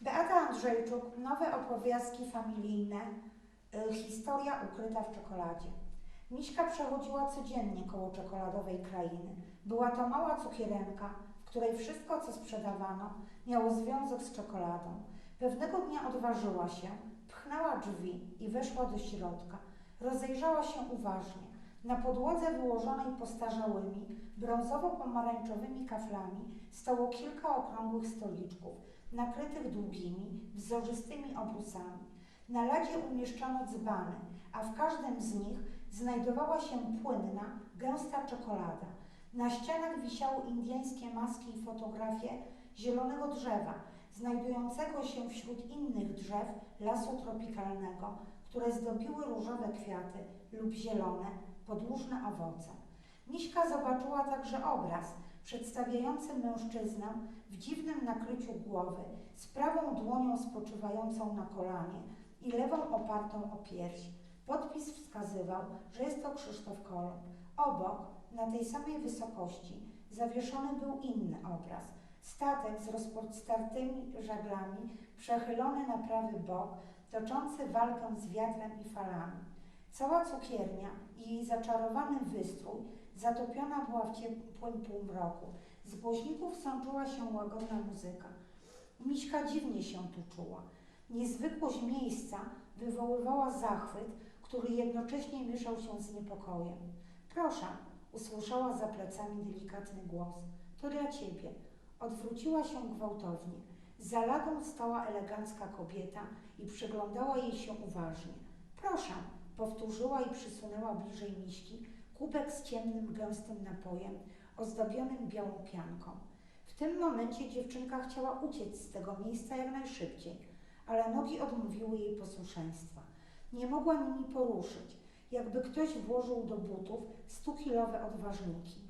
Beata Andrzejczuk, nowe opowiastki familijne, y, historia ukryta w czekoladzie. Miśka przechodziła codziennie koło czekoladowej krainy. Była to mała cukierenka, w której wszystko, co sprzedawano, miało związek z czekoladą. Pewnego dnia odważyła się, pchnęła drzwi i weszła do środka. Rozejrzała się uważnie. Na podłodze wyłożonej postarzałymi, brązowo-pomarańczowymi kaflami stało kilka okrągłych stoliczków, nakrytych długimi, wzorzystymi obrusami. Na ladzie umieszczono dzbany, a w każdym z nich znajdowała się płynna, gęsta czekolada. Na ścianach wisiały indyjskie maski i fotografie zielonego drzewa, znajdującego się wśród innych drzew lasu tropikalnego, które zdobiły różowe kwiaty lub zielone, podłużne owoce. Miśka zobaczyła także obraz przedstawiający mężczyznę w dziwnym nakryciu głowy, z prawą dłonią spoczywającą na kolanie i lewą opartą o pierś. Podpis wskazywał, że jest to Krzysztof Kolumb. Obok, na tej samej wysokości, zawieszony był inny obraz. Statek z rozpostartymi żaglami, przechylony na prawy bok, toczący walkę z wiatrem i falami. Cała cukiernia i jej zaczarowany wystrój zatopiona była w ciepłym półmroku. Z głośników sączyła się łagodna muzyka. Miśka dziwnie się tu czuła. Niezwykłość miejsca wywoływała zachwyt, który jednocześnie mieszał się z niepokojem. Proszę, usłyszała za plecami delikatny głos. To dla ciebie. Odwróciła się gwałtownie. Za ladą stała elegancka kobieta i przyglądała jej się uważnie. Proszę, powtórzyła i przysunęła bliżej miśki kubek z ciemnym, gęstym napojem, ozdobionym białą pianką. W tym momencie dziewczynka chciała uciec z tego miejsca jak najszybciej, ale nogi odmówiły jej posłuszeństwa. Nie mogła nimi poruszyć, jakby ktoś włożył do butów stukilowe odważniki.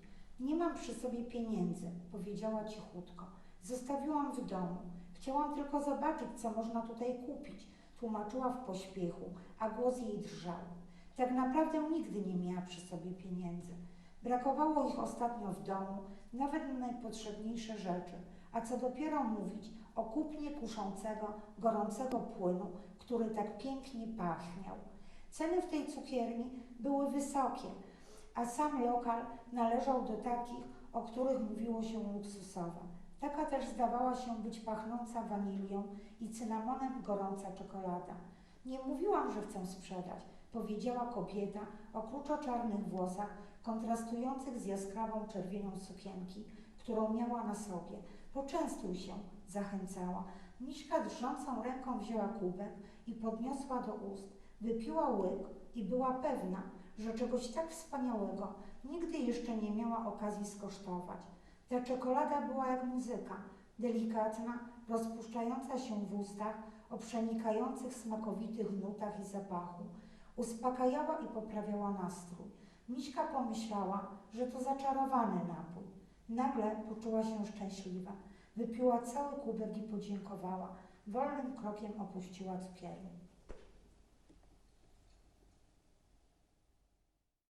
Nie mam przy sobie pieniędzy, powiedziała cichutko. Zostawiłam w domu. Chciałam tylko zobaczyć, co można tutaj kupić, tłumaczyła w pośpiechu, a głos jej drżał. Tak naprawdę nigdy nie miała przy sobie pieniędzy. Brakowało ich ostatnio w domu, nawet na najpotrzebniejsze rzeczy, a co dopiero mówić o kupnie kuszącego, gorącego płynu, który tak pięknie pachniał. Ceny w tej cukierni były wysokie, a sam lokal należał do takich, o których mówiło się luksusowo. Taka też zdawała się być pachnąca wanilią i cynamonem gorąca czekolada. Nie mówiłam, że chcę sprzedać, powiedziała kobieta o kruczo-czarnych włosach, kontrastujących z jaskrawą czerwienią sukienki, którą miała na sobie. Poczęstuj się, zachęcała. Miśka drżącą ręką wzięła kubek i podniosła do ust. Wypiła łyk i była pewna, że czegoś tak wspaniałego nigdy jeszcze nie miała okazji skosztować. Ta czekolada była jak muzyka, delikatna, rozpuszczająca się w ustach, o przenikających smakowitych nutach i zapachu. Uspokajała i poprawiała nastrój. Miśka pomyślała, że to zaczarowany napój. Nagle poczuła się szczęśliwa. Wypiła cały kubek i podziękowała. Wolnym krokiem opuściła cukiernię.